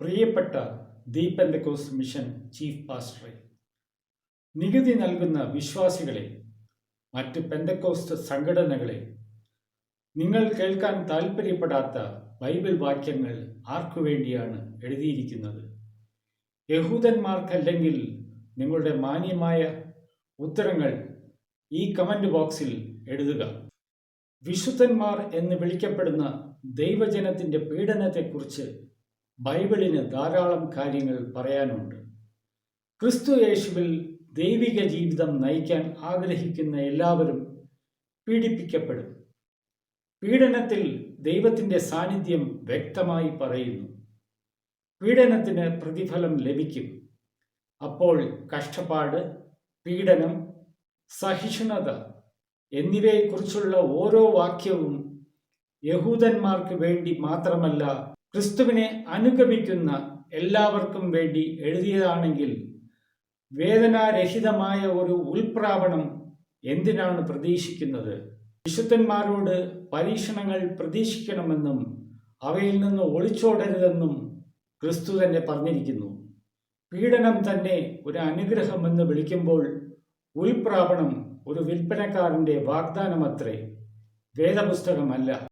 പ്രിയപ്പെട്ട ദീപെന്തക്കോസ് mission chief പാസ്റ്ററെ നികുതി നൽകുന്ന വിശ്വാസികളെ മറ്റ് പെന്തക്കോസ്റ്റ് സംഘടനകളെ നിങ്ങൾ കേൾക്കാൻ താൽപ്പര്യപ്പെടാത്ത ബൈബിൾ വാക്യങ്ങൾ ആർക്കു വേണ്ടിയാണ് എഴുതിയിരിക്കുന്നത്? യഹൂദന്മാർക്കല്ലെങ്കിൽ നിങ്ങളുടെ മാന്യമായ ഉത്തരങ്ങൾ ഈ കമന്റ് ബോക്സിൽ എഴുതുക. വിശുദ്ധന്മാർ എന്ന് വിളിക്കപ്പെടുന്ന ദൈവജനത്തിന്റെ പീഡനത്തെക്കുറിച്ച് ബൈബിളിന് ധാരാളം കാര്യങ്ങൾ പറയാനുണ്ട്. ക്രിസ്തു യേശുവിൽ ദൈവിക ജീവിതം നയിക്കാൻ ആഗ്രഹിക്കുന്ന എല്ലാവരും പീഡിപ്പിക്കപ്പെടും. പീഡനത്തിൽ ദൈവത്തിന്റെ സാന്നിധ്യം വ്യക്തമായി പറയുന്നു. പീഡനത്തിന് പ്രതിഫലം ലഭിക്കും. അപ്പോൾ കഷ്ടപ്പാട് പീഡനം സഹിഷ്ണുത എന്നിവയെക്കുറിച്ചുള്ള ഓരോ വാക്യവും യഹൂദന്മാർക്ക് വേണ്ടി മാത്രമല്ല ക്രിസ്തുവിനെ അനുഗമിക്കുന്ന എല്ലാവർക്കും വേണ്ടി എഴുതിയതാണെങ്കിൽ വേദനാരഹിതമായ ഒരു ഉൾപ്രാവണം എന്തിനാണ് പ്രതീക്ഷിക്കുന്നത്? വിശുദ്ധന്മാരോട് പരീക്ഷണങ്ങൾ പ്രതീക്ഷിക്കണമെന്നും അവയിൽ നിന്ന് ഒളിച്ചോടരുതെന്നും ക്രിസ്തു തന്നെ പറഞ്ഞിരിക്കുന്നു. പീഡനം തന്നെ ഒരു അനുഗ്രഹമെന്ന് വിളിക്കുമ്പോൾ ഉൾപ്രാവണം ഒരു വിൽപ്പനക്കാരന്റെ വാഗ്ദാനമത്രേ. വേദപുസ്തകമല്ല.